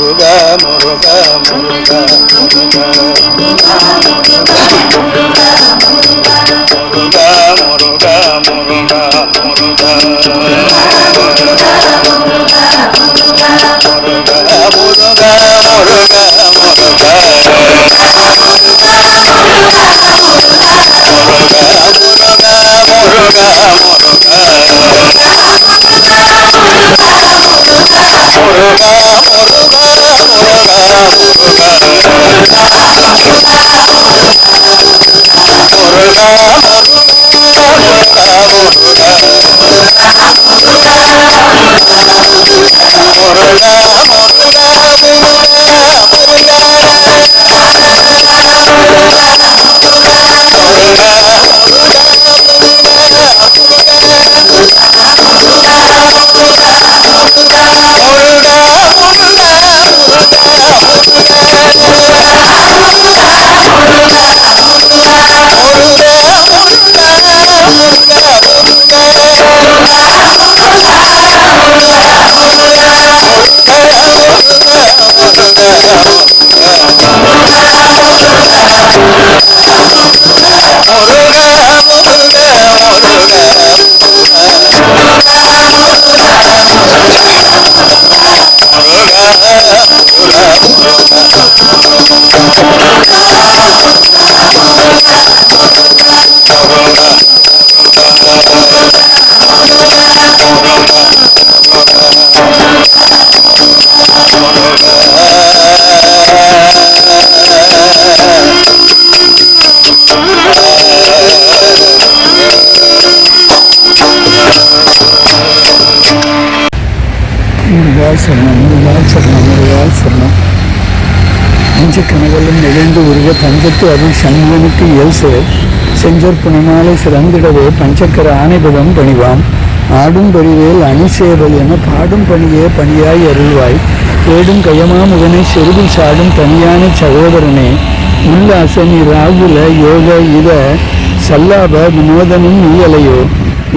முருகா முருகா முருகா முருகா. முருகா முருகா முருகா முருகா. கனவலும் நிகழ்ந்து உரிய தஞ்சத்து அருள் சண்முகனுக்கு இயல் சேர் செஞ்சொற் புனிமாலை சிறந்திடவே பஞ்சக்கர ஆணைபதம் பணிவாம். ஆடும் பணிவேல் அணி என பாடும் பணியே பணியாய் அருள்வாய். தேடும் கயமா முகனை செருவில் சாடும் தனியான சகோதரனே உல்லாசனி ராகுல யோக இத சல்லாப வினோதனும் நீயலையோ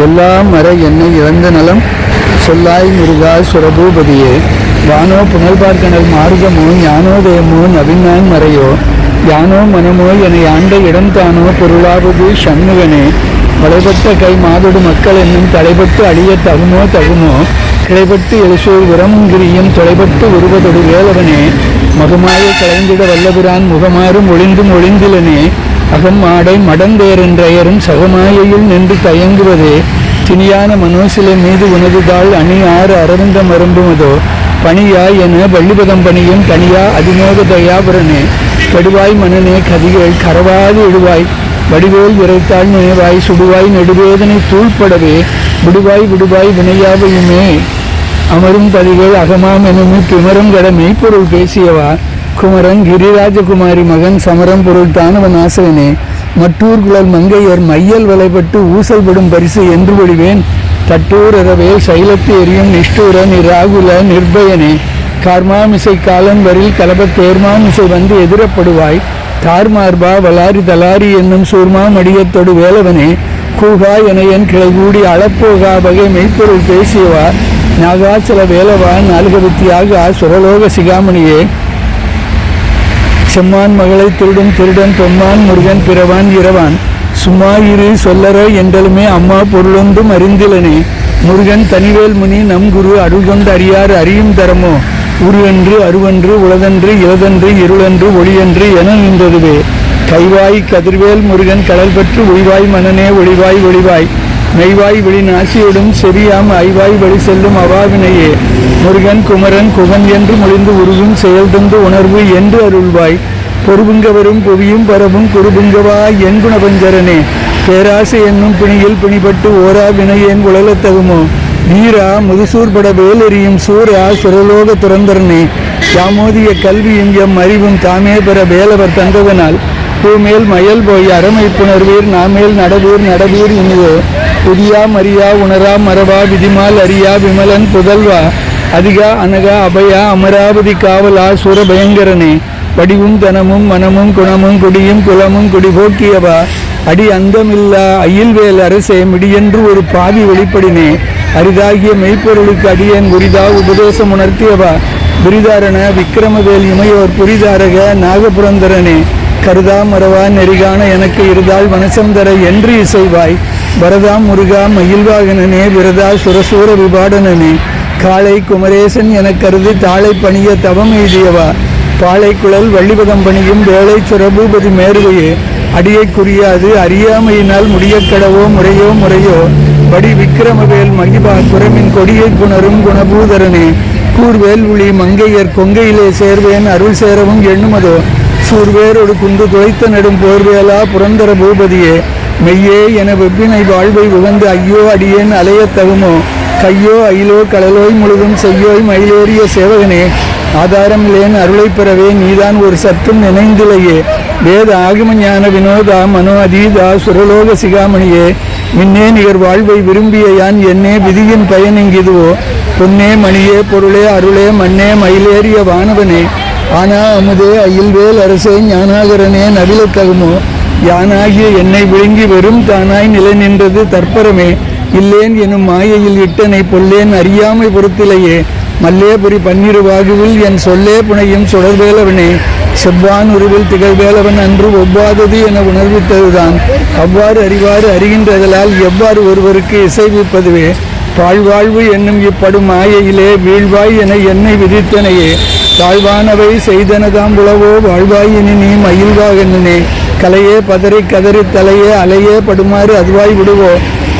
எல்லாம் மற என்னை இழந்த நலம். சொல்லாய் முருகா சுரபூபதியே. வானோ புனல்பார்க்கணல் மார்க்கமோ ஞானோதயமோ நவினான் மறையோ யானோ மனமோ என ஆண்ட இடம் தானோ பொருளாவது சண்முகனே. வளைபட்ட கை மாதொடு மக்கள் என்னும் தலைப்பட்டு அழிய தகுமோ தகுமோ. கிளைபட்டு எழுசூர் உரமுங்கிரியும் தொலைபட்டு உருவதொடு வேலவனே. மகமாய கலைந்திட வல்லபிரான் முகமாறும் ஒளிந்தும் ஒளிந்திலனே. அகம் ஆடை மடந்தேரென்றையரும் சகமாயையில் நின்று தயங்குவதே. திணியான மனோசிலை மீது உனதுதாள் அணி ஆறு அரவிந்த மரும்புமதோ. பணியா என வள்ளிபதம் பணியும் தனியா அதிமோக தயாபுரனே. கடுவாய் மனநே கதிகள் கரவாது இழுவாய். வடிவேல் விரைத்தாள் நினைவாய் சுடுவாய் நெடுவேதனை தூள்படவே. விடுவாய் விடுவாய் வினையாவையுமே. அமரும் பதிகள் அகமாம் எனும் பிமரம் கட மெய்ப்பொருள் பேசியவா. குமரன் கிரிராஜகுமாரி மகன் சமரம் பொருள் தானவன் ஆசவனே மட்டூர் குழல் மங்கையர் மையல் வலைப்பட்டு ஊசல்படும் பரிசு என்று ஒழிவேன் தட்டூர் இரவேல் சைலத்து எரியும் நிஷ்டூர நிராகுல நிர்பயனே. கார்மாமிசை காலம் கலப கலபத் தேர்மாமிசை வந்து எதிரப்படுவாய். தார்மார்பா வலாரி தலாரி என்னும் சூர்மா மடியத்தொடு வேலவனே. கூகா என என் கிளைகூடி அளப்போகா வகை மெய்ப்பொருள் பேசியவா. நாகாச்சல வேலவா நாலுகவித்தியாக சுரலோக சிகாமணியே. செம்மான் மகளை திருடும் திருடன் பொம்மான் முருகன் பிறவான் இரவான். சும்மா இரு சொல்லற என்றலுமே அம்மா பொருளொன்றும் அறிந்திலனே. முருகன் தனிவேல் முனி நம் குரு அருள் கொண்டு அறியார் அறியும் தரமோ? உருவென்று அருவன்று உளதன்று இளதன்று இருளன்று ஒளியன்று என நின்றதுவே. கைவாய் கதிர்வேல் முருகன் கடல் பெற்று ஒளிவாய் மனநே ஒளிவாய் ஒளிவாய். மெய்வாய் விழி நாசியோடும் செவியாம் ஐவாய் வழி செல்லும் அவாவினையே. முருகன் குமரன் குகன் என்று முடிந்து உருகும் செயல் தந்து உணர்வு என்று அருள்வாய். பொறுபுங்கவரும் புவியும் பரவும் குறுபுங்கவா என் குணபஞ்சரனே. பேராசை என்னும் பிணியில் பிணிபட்டு ஓரா வினையேன் உழலத்தகுமோ வீரா முதுசூர்பட வேலெறியும் சூரா சுரலோக துறந்தரனே. யாமோதிய கல்வியும் எம் அறிவும் தாமே பெற வேலவர் தந்ததனால் பூமேல் மயல் போய் அறமை புணர்வீர் நாமேல் நடவீர் நடவீர் இனிதோ புதியா மரியா உணரா மரபா விதிமால் அரியா விமலன் புதல்வா. அதிகா அனகா அபயா அமராவதி காவலா சூரபயங்கரனே. வடிவும் தனமும் மனமும் குணமும் குடியும் குலமும் குடிபோக்கியவா அடி அந்தமில்லா அயில்வேல் அரசே மிடியென்று ஒரு பாதி வெளிப்படினே. அரிதாகிய மெய்ப்பொருளுக்கு அடியேன் உரிதா உபதேசம் உணர்த்தியவா? புரிதாரண விக்கிரமவேல் இமையோர் புரிதாரக நாகபுரந்தரனே. கருதா மரவா நெறிகான எனக்கு இருதால் வனசம் தர என்று இசைவாய். வரதா முருகா மயில்வாகனனே விரதா சுரசூர விபாடனனே. காளை குமரேசன் எனக் கருதி தாளை பணிய தவம் எழுதியவா பாலைக்குழல் குழல் வள்ளிபதம் பணியும் வேலை சுரபூபதி மேருவையே அடியை குறியாது அறியாமையினால் முடியக்கடவோ முறையோ முறையோ. படி விக்கிரமவேல் மகிபா குரமின் கொடியை புணரும் குணபூதரனே. கூர்வேல் உளி மங்கையர் கொங்கையிலே சேர்வேன் அருள் சேரவும் எண்ணுமதோ. சூர்வேரோடு குந்து துளைத்த நெடும் போர்வேலா புரந்தர பூபதியே. மெய்யே என வெப்பினை வாழ்வை உகந்து ஐயோ அடியேன் அலையத் தகுமோ? கையோ அயிலோ கடலோய் முழுதும் செய்யோய் மயிலேறிய சேவகனே ஆதாரம் இல்லேன் அருளை பெறவே நீதான் ஒரு சற்றும் நினைந்திலையே. வேத ஆகம ஞான வினோதா மனோ அதீதா சுரலோக சிகாமணியே மின்னே நிகர் வாழ்வை விரும்பிய யான் என்னே விதியின் பயன் இங்கிதுவோ பொன்னே மணியே பொருளே அருளே மண்ணே மயிலேறிய வானவனே ஆனா அமுதே அயில்வேல் அரசே ஞானாகரனே நவிலத்தகுமோ யானாகிய என்னை விழுங்கி வெறும் தானாய் நிலை நின்றது தற்பரமே. இல்லேன் எனும் மாயையில் இட்டனை பொல்லேன் அறியாமை பொறுத்திலையே. மல்லேபுரி பன்னிரு வாகுவில் என் சொல்லே புனையும் சுடர்வேலவனே. செவ்வான் உருவில் திகழ்வேலவன் அன்று ஒவ்வாதது என உணர்வித்ததுதான். அவ்வாறு அறிவாறு அறிகின்றதலால் எவ்வாறு ஒருவருக்கு இசைவிப்பதுவே பாழ்வாழ்வு என்னும் இப்படும் மாயையிலே வீழ்வாய் என என்னை விதித்தனையே. தாழ்வானவை செய்தனதாம் உளவோ வாழ்வாயினி நீ மயில்வாகனே கலையே பதறி கதறி தலையே அலையே படுமாறு அதுவாய் விடுவோ.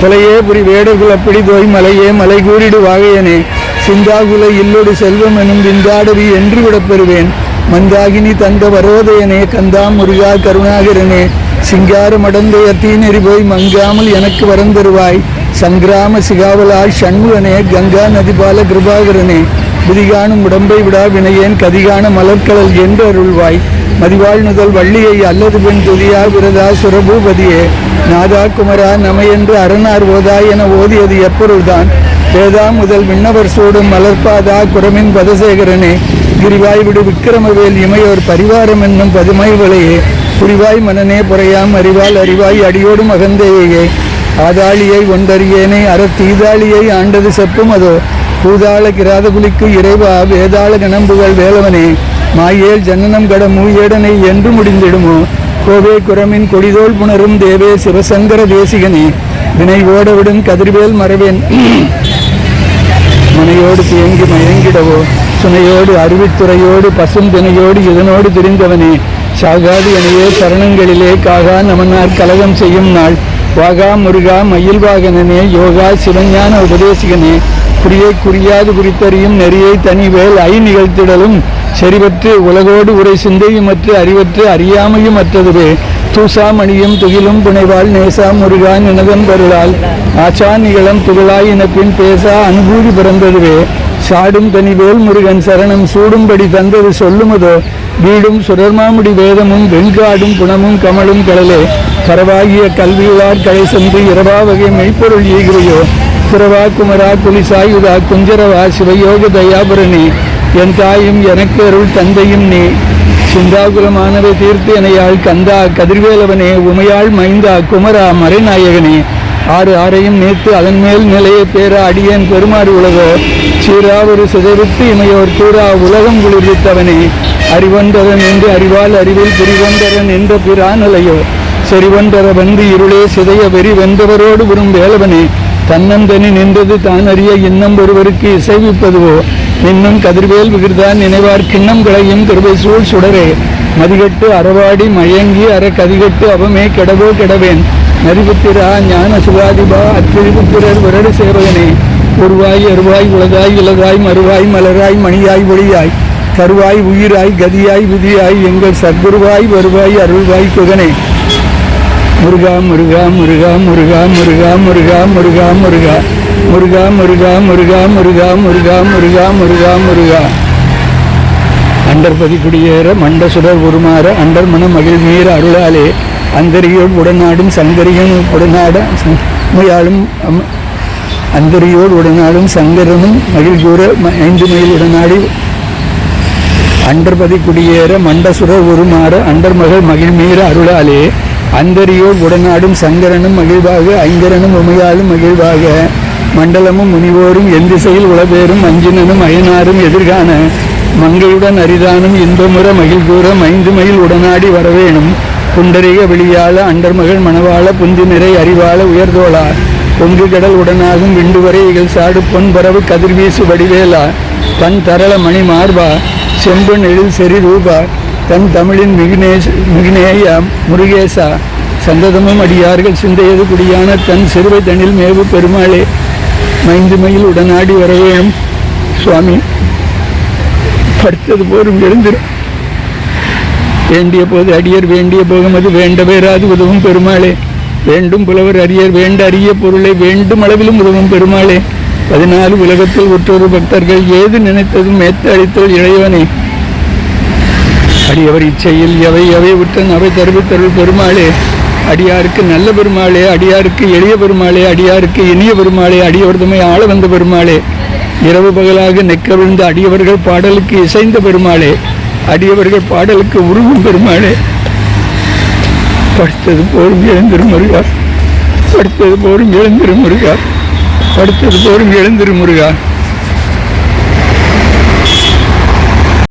கொலையே புரி வேடகுல பிடிதோய் மலையே மலை கூறிடு வாகையனே. சிந்தாகுல இல்லொடு செல்வம் எனும் விந்தாடவி என்று விடப்பெறுவேன். மந்தாகினி தந்த வரோதயனே கந்தா முருகா கருணாகரனே. சிங்கார மடந்தைய தீநெறி போய் மங்காமல் எனக்கு வரந்தருவாய் சங்கிராம சிகாவலாய் சண்முகனே கங்கா நதிபால கிருபாகரனே. புதிகானும் உடம்பை விடா வினையேன் கதிகான மலர்கடல் என்று அருள்வாய். மதிவாழ் நுதல் வள்ளியை அல்லது பெண் துதியா விரதா சுரபூபதியே. நாதா குமரா நமையென்று அரணார் ஓதா என ஓதியது எப்பொருள்தான். வேதா முதல் விண்ணவர் சூடும் மலர்பாதா குரமின் பதசேகரனே. கிரிவாய் விடு விக்கிரமவேல் இமையோர் பரிவாரம் என்னும் பதுமைவளையே. புரிவாய் மனநே புறையாம் அறிவால் அறிவாய் அடியோடும் அகந்தேயே ஆதாளியை ஒன்றறியேனே அறத்தீதாளியை ஆண்டது செப்பும் அதோ. பூதாள கிராதகுலிக்கு இறைவா வேதாள கணம்புகள் வேலவனே மாயேல் ஜன்னனம் கட மூயேடனை என்று முடிந்திடுமோ? கோவே குரமின் கொடிதோல் புணரும் தேவே சிவசங்கர தேசிகனே வினை ஓடவிடும் கதிர்வேல் மறவேன். மனையோடு தேங்கி மயங்கிடவோ? சுனையோடு அருவித்துறையோடு பசும் தினையோடு இதனோடு திரிந்தவனே சாகாது எனையே சரணங்களிலே காகா நமனார் கலகம் செய்யும் நாள். வாகா முருகா மயில்வாகனனே யோகா சிவஞான உபதேசிகனே குறியை குறியாது குறித்தறியும் நெறியை தனிவேல் ஐ நிகழ்த்திடலும். செறிவற்று உலகோடு உரை சிந்தையுமற்று அறிவற்று அறியாமையும் அற்றதுவே. தூசா மணியும் துகிலும் புனைவாள் நேசா முருகான் எனதன் பருளால். ஆச்சா நிகழம் துகளாய் இனப்பின் பேசா அனுபூதி பிறந்ததுவே. சாடும் தனிவேல் முருகன் சரணம் சூடும்படி தந்தது சொல்லுமதோ. வீடும் சுடர்மாமுடி வேதமும் வெண்காடும் குணமும் கமலும் கடலே. கரவாகிய கல்வியுளார் கலை சென்று இரவா வகை மெய்ப்பொருள் ஈகிறையோ. குரவா குமரா குலிசாயுதா குஞ்சரவா சிவயோக தயாபரணி என் தாயும் எனக்கு அருள் தந்தையும் நீ. சிந்தாகுலமானவை தீர்த்து எனையாள் கந்தா கதிர்வேலவனே உமையாள் மைந்தா குமரா மறைநாயகனே. ஆறு ஆறையும் நேர்த்து அதன் மேல் நிலைய பேர அடியேன் பெருமாறு உலகோ. சீரா ஒரு சிதைவித்து இமையோர் கூறா உலகம் குளிர்வித்தவனே. அறிவொன்றரன் என்று அறிவால் அறிவில் பிரிவொன்றரன் என்ற பிரானலையோ செறிவொன்றர வந்து இருளே சிதைய வெறி வென்றவரோடு வரும் வேலவனே. தன்னந்தனி நின்றது தான் அறிய இன்னம் ஒருவருக்கு இசைவிப்பதுவோ? இன்னும் கதிர்வேல் விகிர்தான் நினைவார் கிண்ணம் களையும் கிருபை சூழ் சுடரே. மதிகட்டு அறவாடி மயங்கி அற கதிகட்டு அவமே கெடவோ கெடவேன். நரிபுத்திரா ஞான சுகாதிபா அத்திரிபுத்திரர் விரடு சேவகனே உருவாய் அருவாய் உலகாய் இலகாய் மறுவாய் மலராய் மணியாய் ஒளியாய். கருவாய் உயிராய் கதியாய் விதியாய் எங்கள் சத்குருவாய் வருவாய் அருள்வாய் குகனே. முருகா முருகா முருகா முருகா முருகா முருகா முருகா முருகா முருகா முருகா முருகா முருகா முருகா முருகா முருகா முருகா அண்டர் பதி குடியேற மண்ட சுடர் உருமாற அண்டர் மன மகிழ் மீற அருளாலே அந்தரியோடு உடனாடும் சங்கரியும் உடனாட முயாளும் அந்தரியோடு உடனாடும் சங்கரனும் மகிழ்கூற ஐந்து மயில் உடனாடி அண்டர்பதி குடியேற மண்டசுரர் உருமாற அண்டர் மகள் மகிழ்மீற அருளாலே அந்தரியோர் உடனாடும் சங்கரனும் மகிழ்வாக ஐங்கரனும் உமையாலும் மகிழ்வாக. மண்டலமும் முனிவோரும் எந்திசையில் உளபேரும் அஞ்சினனும் அயனாரும் எதிர்கான மங்களுடன் அரிதானும் இன்பமுற மகிழ்கூற ஐந்து மயில் உடனாடி வரவேணும். புண்டரிக வெளியால அண்டர்மகள் மணவாள புந்தி நிறை அறிவாள உயர்தோளா. பொங்கு கடல் உடனாகும் விண்டுவரை இகழ் சாடு பொன் பரவு கதிர்வீசு வடிவேலா. தன் தரள மணி மார்பா செம்பன் எழில் செறி ரூபா. தன் தமிழின் மிகுநேச மிகுநேய முருகேசா சந்ததமும் அடியார்கள் சிந்தையது குடியான தன் சிறுவை தனில் மேவு பெருமாளே மைந்துமையில் உடனாடி வரவேணும் சுவாமி. படுத்தது போரும் எழுந்திரும் வேண்டிய போது அடியர் வேண்டிய போகமது வேண்டவேராது உதவும் பெருமாளே. வேண்டும் புலவர் அரியர் வேண்ட அரிய பொருளை வேண்டும் அளவிலும் உதவும் பெருமாளே. பதினாலு உலகத்தில் ஒற்றொரு பக்தர்கள் ஏது நினைத்ததும் மேத்த அளித்தல் இளையவனே அடியவர் இச்சையில் எவை எவை விட்டன் அவை தருவித்தருள் பெருமாளே. அடியாருக்கு நல்ல பெருமாளே அடியாருக்கு எளிய பெருமாளே அடியாருக்கு இனிய பெருமாளே அடியவர்தமை ஆள வந்த பெருமாளே. இரவு பகலாக நெக்க விழுந்த அடியவர்கள் பாடலுக்கு இசைந்த பெருமாளே. அடியவர்கள் பாடலுக்கு உருவும் பெருமாளே. படுத்தது போரும் எழுந்திரும் முருகா. படுத்தது போரும் எழுந்திரும் முருகா. படுத்தது போரும் எழுந்திரும் முருகா.